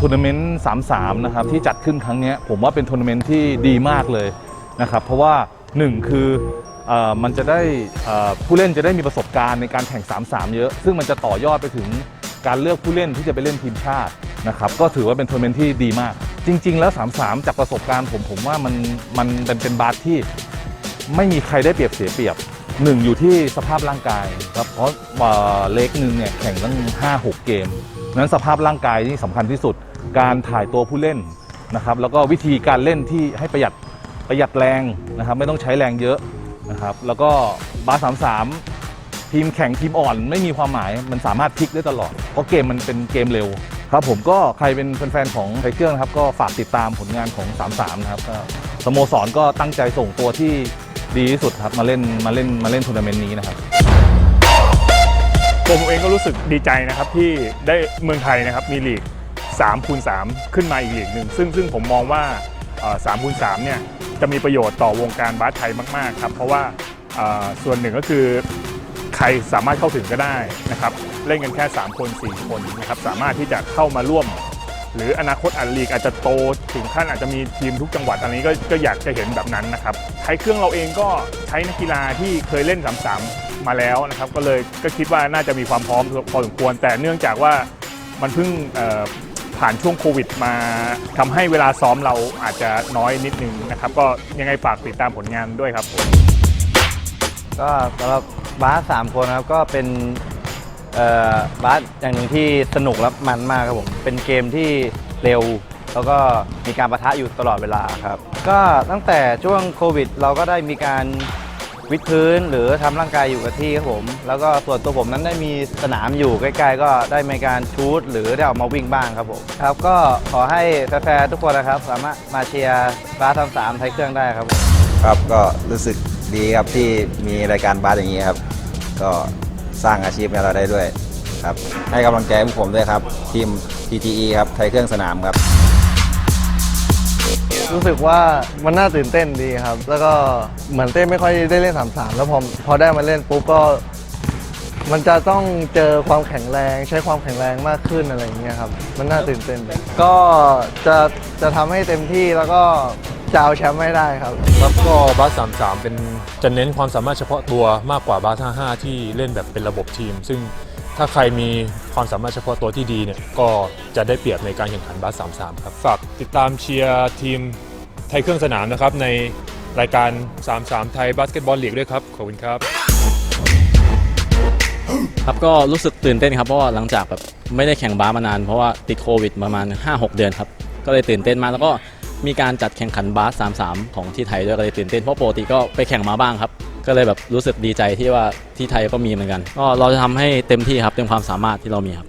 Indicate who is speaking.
Speaker 1: ทัวร์นาเมนต์33 นะครับ ที่จัดขึ้นครั้งนี้ผมว่าเป็นทัวร์นาเมนต์ที่ดีมากเลยนะครับ เพราะว่า 1 คือออมันจะได้ผู้เล่นจะได้มีประสบการณ์ในการแข่ง 33 เยอะ ซึ่งมันจะต่อยอดไปถึงการเลือกผู้เล่นที่จะไปเล่นทีมชาตินะครับก็ถือว่าเป็นทัวร์นาเมนต์ที่ดีมาก จริง ๆ แล้ว 33 จากประสบการณ์ผมผมว่ามันมันเป็นเป็นบาสที่ไม่มีใครได้เปรียบเสียเปรียบหนึ่งอยู่ที่สภาพร่างกายครับเพราะเอ่อเล็กหนึ่งเนี่ยแข่งตั้ง 5 6 เกม นั้นสภาพร่างกายนี่สำคัญที่สุด การถ่ายตัวผู้เล่นนะครับ แล้วก็วิธีการเล่นที่ให้ประหยัดประหยัดแรงนะครับ ไม่ต้องใช้แรงเยอะนะครับ แล้วก็บาสามสามทีมแข่งทีมอ่อนไม่มีความหมายมันสามารถพลิกได้ตลอด เพราะเกมมันเป็นเกมเร็วครับผมก็ใครเป็นแฟนๆของไทเกอร์นะครับ ก็ฝากติดตามผลงานของ 33 นะครับสโมสรก็ตั้งใจส่งตัวที่ดีที่สุดครับ มาเล่นมาเล่นมาเล่นทัวร์นาเมนต์นี้นะครับ
Speaker 2: ตัวผมเองก็รู้สึกดีใจนะครับที่ได้เมืองไทยนะครับมีลีก3คูณ3ขึ้นมาอีกลีกหนึ่งซึ่งซึ่งผมมองว่า3คูณ3เนี่ยจะมีประโยชน์ต่อวงการบาสไทยมาก ๆ ครับ เพราะว่าส่วนหนึ่งก็คือใครสามารถเข้าถึงก็ได้นะครับเล่นกันแค่ 3 คน 4 คนนะครับสามารถที่จะเข้ามาร่วม หรืออนาคตอันลีกอาจจะโตถึงขั้นอาจจะมีทีมทุกจังหวัดอันนี้ก็ก็อยากจะเห็นแบบนั้นนะครับไทยเครื่องเราเองก็ใช้นักกีฬาที่เคยเล่นสา มาแล้วนะครับ ก็เลยก็คิดว่าน่าจะมีความพร้อมพอสมควร แต่เนื่องจากว่ามันเพิ่งผ่านช่วงโควิดมาทำให้เวลาซ้อมเราอาจจะน้อยนิดนึงนะครับ ก็ยังไงฝากติดตามผลงานด้วยครับ
Speaker 3: ก็สำหรับบาสสามคนครับก็เป็นบาสอย่างหนึ่งที่สนุกและมันมากครับผมเป็นเกมที่เร็ว แล้วก็มีการประทะอยู่ตลอดเวลาครับ ก็ตั้งแต่ช่วงโควิด เราก็ได้มีการ วิดพื้นหรือทำร่างกายอยู่กับที่ครับผม แล้วก็ส่วนตัวผมนั้นได้มีสนามอยู่ใกล้ๆ ก็ได้มีการชูตหรือได้ออกมาวิ่งบ้างครับผมครับก็ขอให้แฟนๆทุกคนนะครับ สามารถมาเชียร์บาสทำสามไทยเครื่องได้ครับผม
Speaker 4: ครับก็รู้สึกดีครับที่มีรายการบาสอย่างนี้ครับ ก็สร้างอาชีพให้เราได้ด้วยครับให้กำลังใจพวกผมด้วยครับทีม TTE ครับไทยเครื่องสนามครับ
Speaker 5: รู้สึกว่ามันน่าตื่นเต้นดีครับ แล้วก็เหมือนเต้ไม่ค่อยได้เล่นสามสามแล้วพอพอได้มาเล่นปุ๊บก็ มันจะต้องเจอความแข็งแรงใช้ความแข็งแรงมากขึ้นอะไรอย่างเงี้ยครับ มันน่าตื่นเต้นดีก็จะจะทำให้เต็มที่แล้วก็จะเอาแชมป์ไม่ได้ครับ
Speaker 6: ครับก็บาส33 เป็นจะเน้นความสามารถเฉพาะตัวมากกว่าบาส55ที่เล่นแบบเป็นระบบทีม ซึ่ง ถ้าใครมีความสามารถเฉพาะตัวที่ดีเนี่ยก็จะได้เปรียบในการแข่งขันบาส33 ครับฝากติดตามเชียร์ทีมไทยเครื่องสนามนะครับในรายการ 33 ไทยบาสเกตบอลลีกด้วยครับขอบคุณครับ
Speaker 7: ครับก็รู้สึกตื่นเต้นครับเพราะว่าหลังจากแบบไม่ได้แข่งบาสมานานเพราะว่าติดโควิดประมาณ 5-6 เดือนครับ ก็เลยตื่นเต้นมากแล้วก็มีการจัดแข่งขันบาส33 ของที่ไทยด้วยก็เลยตื่นเต้นเพราะปกติก็ไปแข่งมาบ้างครับ ก็เลยแบบรู้สึกดีใจที่ว่าที่ไทยก็มีเหมือนกัน ก็เราจะทำให้เต็มที่ครับเต็มความสามารถที่เรามีครับ